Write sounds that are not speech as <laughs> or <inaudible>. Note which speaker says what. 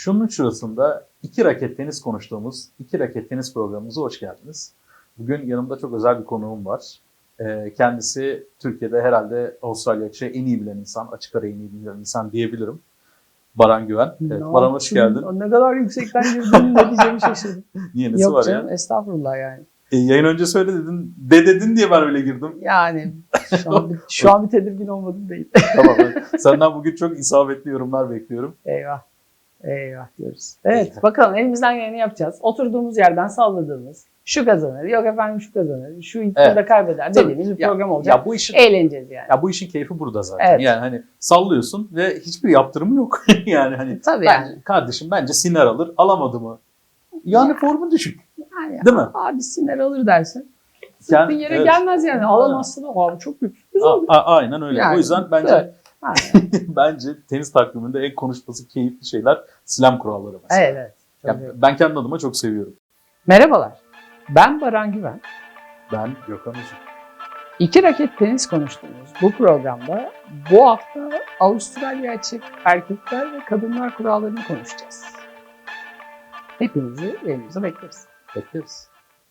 Speaker 1: Şunun şurasında iki raket tenis konuştuğumuz iki raket tenis programımıza hoş geldiniz. Bugün yanımda çok özel bir konuğum var. Ee, Kendisi Türkiye'de herhalde Avustralya açığı en iyi bilen insan, açık ara en iyi bilen insan diyebilirim. Baran Güven. Evet,
Speaker 2: Ne
Speaker 1: Baran hoş geldin.
Speaker 2: Ne kadar yüksekten girdin ne diyeceğimi şaşırdım. <laughs>
Speaker 1: Niye nesi
Speaker 2: Yok
Speaker 1: var
Speaker 2: canım
Speaker 1: ya?
Speaker 2: estağfurullah yani.
Speaker 1: E, yayın önce söyle dedin, de dedin diye ben öyle girdim.
Speaker 2: Yani <laughs> şu an, bir- şu an bir tedirgin olmadım değil.
Speaker 1: tamam. Senden bugün çok isabetli yorumlar bekliyorum.
Speaker 2: Eyvah. Eyvah diyoruz. Evet bakalım elimizden geleni yapacağız. Oturduğumuz yerden salladığımız şu kazanır, yok efendim şu kazanır, şu ilk
Speaker 1: Evet.
Speaker 2: turda kaybeder dediğimiz bir
Speaker 1: Ya-
Speaker 2: program olacak.
Speaker 1: Ya bu işin
Speaker 2: Eğleneceğiz yani.
Speaker 1: ya bu işin keyfi burada zaten.
Speaker 2: Evet.
Speaker 1: Yani hani sallıyorsun ve hiçbir yaptırımı yok. <laughs> yani hani
Speaker 2: Tabii
Speaker 1: ben,
Speaker 2: yani.
Speaker 1: kardeşim bence Siner alır, alamadı mı? Yani formu düşük.
Speaker 2: yani
Speaker 1: Değil mi?
Speaker 2: Abi sinir alır dersin. Sırtın yere
Speaker 1: evet.
Speaker 2: gelmez yani. Alamazsın. Abi çok büyük. sürpriz
Speaker 1: a- aynen öyle.
Speaker 2: Yani,
Speaker 1: o yüzden bence
Speaker 2: evet. <laughs>
Speaker 1: Bence tenis takviminde en konuşması keyifli şeyler slam kuralları mesela.
Speaker 2: evet. evet. Çok
Speaker 1: Ya
Speaker 2: iyi.
Speaker 1: ben kendi adıma çok seviyorum.
Speaker 2: Merhabalar. Ben Baran Güven.
Speaker 1: Ben Gökhan Uzun.
Speaker 2: İki raket tenis konuştuğumuz bu programda bu hafta Avustralya açık erkekler ve kadınlar kurallarını konuşacağız. Hepinizi evimize bekleriz.
Speaker 1: Bekleriz.